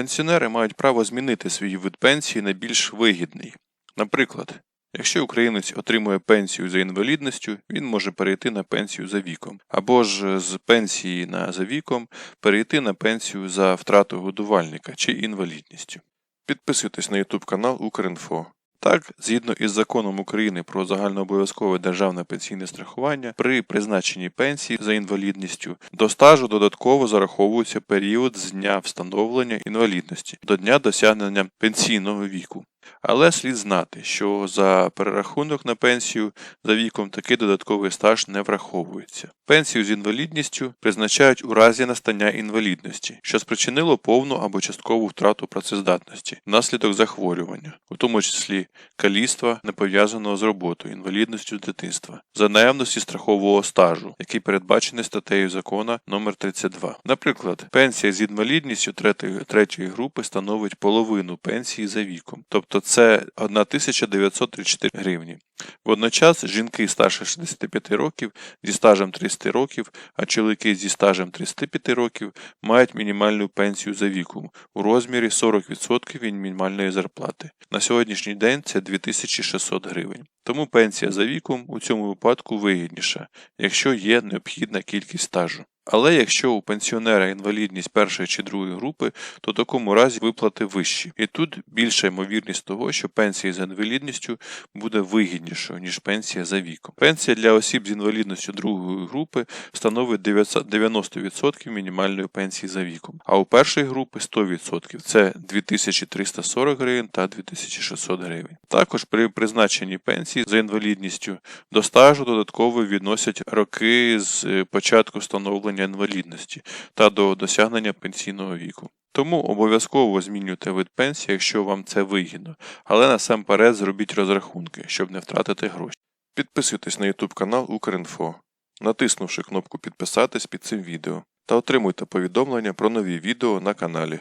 Пенсіонери мають право змінити свій вид пенсії на більш вигідний. Наприклад, якщо українець отримує пенсію за інвалідністю, він може перейти на пенсію за віком, або ж з пенсії на за віком перейти на пенсію за втрату годувальника чи інвалідністю. Підписуйтесь на YouTube канал Укрінфо. Так, згідно із законом України про загальнообов'язкове державне пенсійне страхування, при призначенні пенсії за інвалідністю до стажу додатково зараховується період з дня встановлення інвалідності до дня досягнення пенсійного віку. Але слід знати, що за перерахунок на пенсію за віком такий додатковий стаж не враховується. Пенсію з інвалідністю призначають у разі настання інвалідності, що спричинило повну або часткову втрату працездатності внаслідок захворювання, у тому числі каліцтва, не пов'язаного з роботою, інвалідністю дитинства, за наявності страхового стажу, який передбачений статтею закону номер 32. Наприклад, пенсія з інвалідністю третьої, третьої групи становить половину пенсії за віком, тобто це 1934 гривні. Водночас жінки старше 65 років зі стажем 30 років, а чоловіки зі стажем 35 років мають мінімальну пенсію за віком у розмірі 40% від мінімальної зарплати. На сьогоднішній день це 2600 гривень. Тому пенсія за віком у цьому випадку вигідніша, якщо є необхідна кількість стажу. Але якщо у пенсіонера інвалідність першої чи другої групи, то в такому разі виплати вищі. І тут більша ймовірність того, що пенсія за інвалідністю буде вигіднішою, ніж пенсія за віком. Пенсія для осіб з інвалідністю другої групи становить 90% мінімальної пенсії за віком, а у першої групи 100%. Це 2340 гривень та 2600 гривень. Також при призначенні пенсії за інвалідністю до стажу додатково відносять роки з е, початку встановлення інвалідності та до досягнення пенсійного віку. Тому обов'язково змінюйте вид пенсії, якщо вам це вигідно, але насамперед зробіть розрахунки, щоб не втратити гроші. Підписуйтесь на YouTube канал Укрінфо, натиснувши кнопку підписатись під цим відео та отримуйте повідомлення про нові відео на каналі.